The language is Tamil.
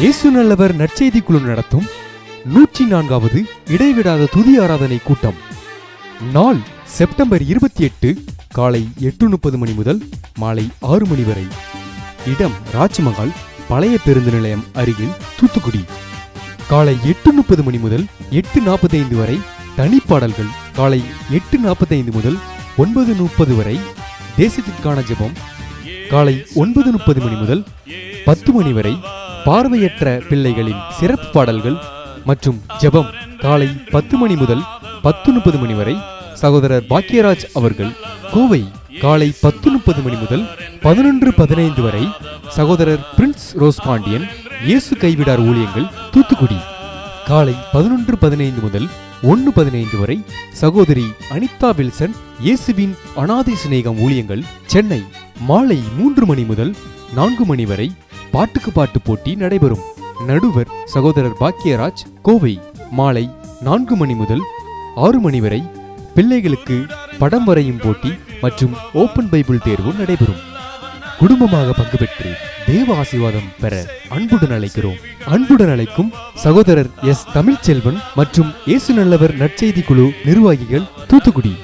இயேசு நல்லவர் நற்செய்தி குழு நடத்தும் நூற்றி நான்காவது இடைவிடாத துதி ஆராதனை கூட்டம். நாள் செப்டம்பர் இருபத்தி எட்டு காலை எட்டு முப்பது மணி முதல் மாலை ஆறு மணி வரை. இடம் ராஜ்மஹால் பழைய பேருந்து நிலையம் அருகில் தூத்துக்குடி. காலை எட்டு முப்பது மணி முதல் எட்டு நாற்பத்தைந்து வரை தனிப்பாடல்கள். காலை எட்டு நாற்பத்தைந்து முதல் ஒன்பது முப்பது வரை தேசத்திற்கான ஜெபம். காலை ஒன்பது முப்பது மணி முதல் பத்து மணி வரை பார்வையற்ற பிள்ளைகளின் சிறப்பு பாடல்கள் மற்றும் ஜெபம் காலை பத்து மணி முதல் பத்து முப்பது மணி வரை சகோதரர் பாக்கியராஜ் அவர்கள் கோவை காலை பத்து முப்பது மணி முதல் பதினொன்று பதினைந்து வரை சகோதரர் பிரின்ஸ் ரோஸ் பாண்டியன் இயேசு கைவிடார் ஊழியங்கள் தூத்துக்குடி. காலை பதினொன்று பதினைந்து முதல் ஒன்று பதினைந்து வரை சகோதரி அனிதா வில்சன் இயேசுவின் அனாதை சிநேகம் ஊழியங்கள் சென்னை மாலை மூன்று மணி முதல் நான்கு மணி வரை பாட்டுக்கு பாட்டு போட்டி நடைபெறும். நடுவர் சகோதரர் பாக்கியராஜ் கோவை மாலை நான்கு மணி முதல் ஆறு மணி வரை பிள்ளைகளுக்கு படம் வரையும் போட்டி மற்றும் ஓபன் பைபிள் தேர்வும் நடைபெறும். குடும்பமாக பங்கு பெற்று தேவ ஆசீர்வாதம் பெற அன்புடன் அழைக்கிறோம். அன்புடன் அழைக்கும் சகோதரர் எஸ் தமிழ்ச்செல்வன் மற்றும் இயேசு நல்லவர் நற்செய்தி குழு நிர்வாகிகள் தூத்துக்குடி.